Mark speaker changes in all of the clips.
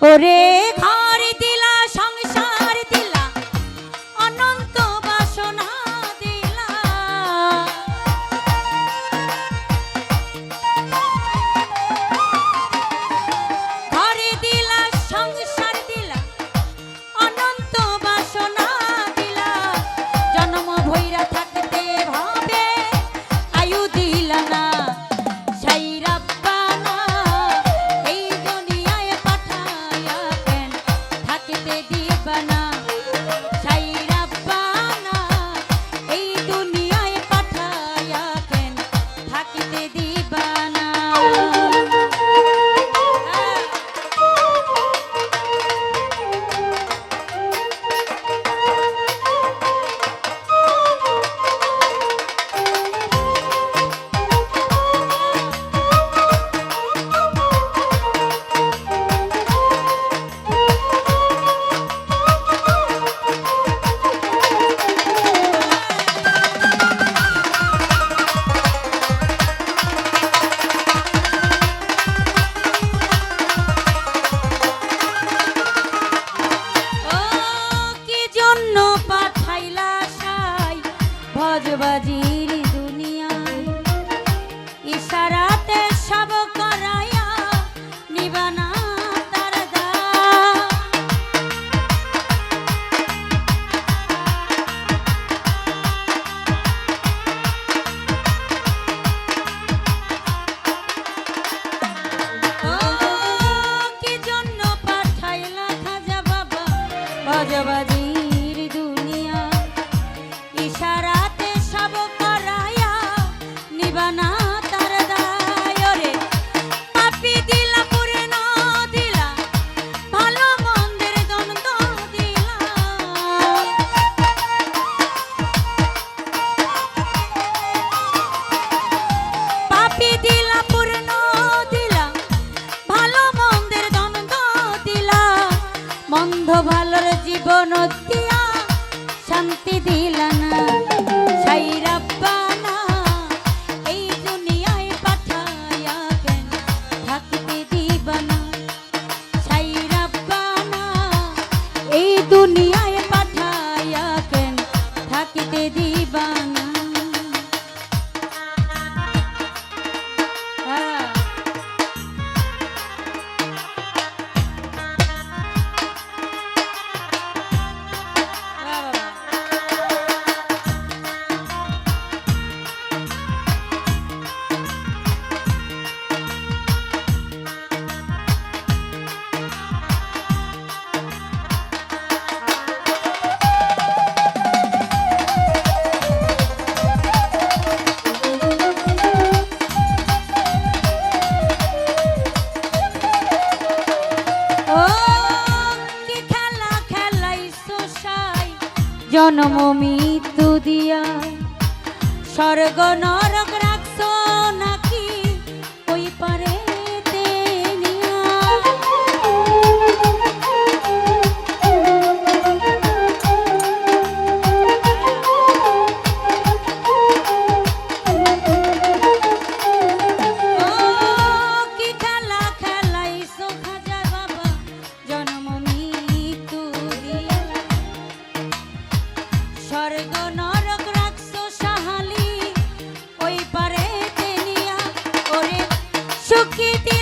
Speaker 1: ওরে ঘর провода. জন্ম মৃত্যু দিয়া স্বর্গ নরক সুখী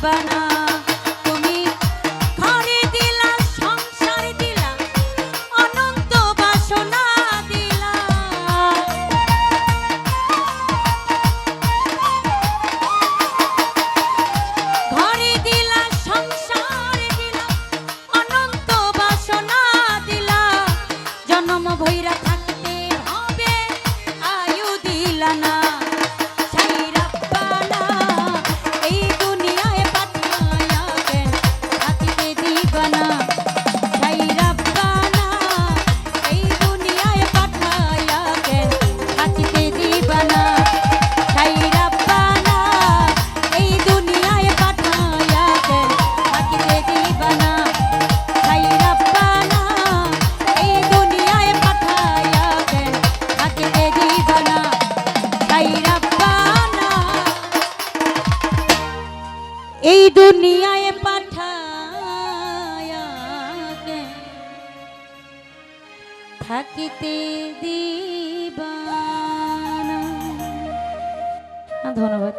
Speaker 1: থাকতে এই দুনিয়ায় পাঠায়া থাকিতে দিবা ধন্যবাদ